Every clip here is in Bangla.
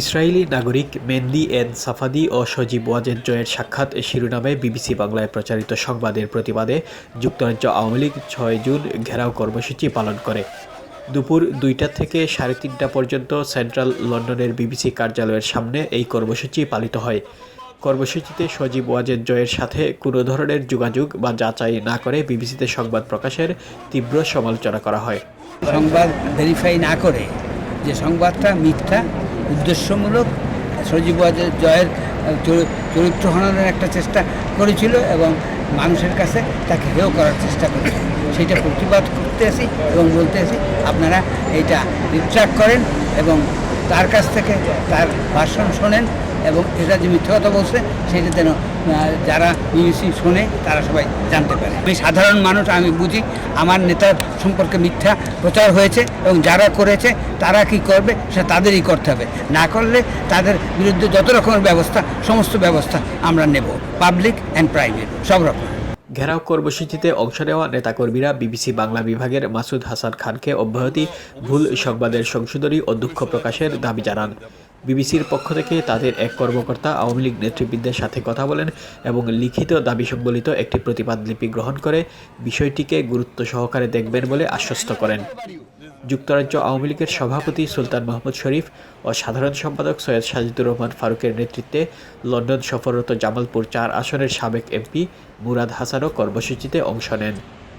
ইসরায়েলি নাগরিক মেন্দি এন সাফাদি ও সজীব ওয়াজেদ জয়ের সাক্ষাৎ শিরোনামে বিবিসি বাংলায় প্রচারিত সংবাদের প্রতিবাদে যুক্তরাজ্য আওয়ামী লীগ ছয় জুন ঘেরাও কর্মসূচি পালন করে। দুপুর দুইটা থেকে সাড়ে তিনটা পর্যন্ত সেন্ট্রাল লন্ডনের বিবিসি কার্যালয়ের সামনে এই কর্মসূচি পালিত হয়। কর্মসূচিতে সজীব ওয়াজেদ জয়ের সাথে কোনো ধরনের যোগাযোগ বা যাচাই না করে বিবিসিতে সংবাদ প্রকাশের তীব্র সমালোচনা করা হয়। সংবাদ ভেরিফাই না করে যে সংবাদটা, মিথ্যা, উদ্দেশ্যমূলক সজীব জয়ের চরিত্র হননের একটা চেষ্টা করেছিল এবং মানুষের কাছে তাকে হেয় করার চেষ্টা করেছিল সেইটা প্রতিবাদ করতে আসি এবং বলতে আসি, আপনারা এইটা রিট্রাক্ট করেন এবং তার কাছ থেকে তার ভাষণ শোনেন। এবং এটা যে মিথ্যা কথা বলছে, সেটা যেন যারা বিবিসি শোনে, তারা সবাই জানতে পারে। আমি সাধারণ মানুষ, আমি বুঝি, আমার নেতার সম্পর্কে মিথ্যা প্রচার হয়েছে এবং যারা করেছে, তারা কি করবে সে তাদেরই করতে হবে। না করলে তাদের বিরুদ্ধে যত রকমের ব্যবস্থা, সমস্ত ব্যবস্থা আমরা নেব, পাবলিক অ্যান্ড প্রাইভেট, সব রকম। ঘেরাও কর্মসূচিতে অংশ নেওয়া নেতাকর্মীরা বিবিসি বাংলা বিভাগের মাসুদ হাসান খানকে অব্যাহতি, ভুল সংবাদের সংশোধনী ও দুঃখ প্রকাশের দাবি জানান। বিবিসির পক্ষ থেকে তাদের এক কর্মকর্তা আওয়ামী লীগ নেতৃবৃন্দের সাথে কথা বলেন এবং লিখিত দাবি সম্বলিত একটি প্রতিবাদ লিপি গ্রহণ করে বিষয়টিকে গুরুত্ব সহকারে দেখবেন বলে আশ্বস্ত করেন। যুক্তরাজ্য আওয়ামী লীগের সভাপতি সুলতান মাহমুদ শরীফ ও সাধারণ সম্পাদক সৈয়দ সাজিদুর রহমান ফারুকের নেতৃত্বে লন্ডন সফররত জামালপুর চার আসনের সাবেক এমপি মুরাদ হাসানও কর্মসূচিতে অংশ নেন।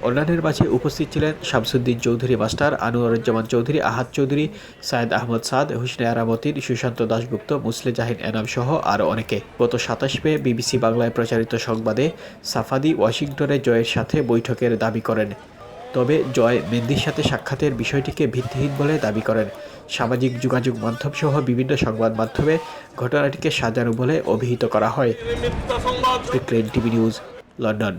অন্যান্যের মাঝে উপস্থিত ছিলেন শামসুদ্দিন চৌধুরী মাস্টার আনোয়ারুজ্জামান চৌধুরী আহাদ চৌধুরী সায়েদ আহমদ সাদ হুসনে আরামতিন সুশান্ত দাশগুপ্ত মুসলে জাহিন এনাম সহ আরও অনেকে। গত সাতাশ মে বিবিসি বাংলায় প্রচারিত সংবাদে সাফাদি ওয়াশিংটনে জয়ের সাথে বৈঠকের দাবি করেন। তবে জয় মেন্দির সাথে সাক্ষাতের বিষয়টিকে ভিত্তিহীন বলে দাবি করেন। সামাজিক যোগাযোগ মাধ্যম সহ বিভিন্ন সংবাদ মাধ্যমে ঘটনাটিকে সাজানো বলে অভিহিত করা হয়। TV news London.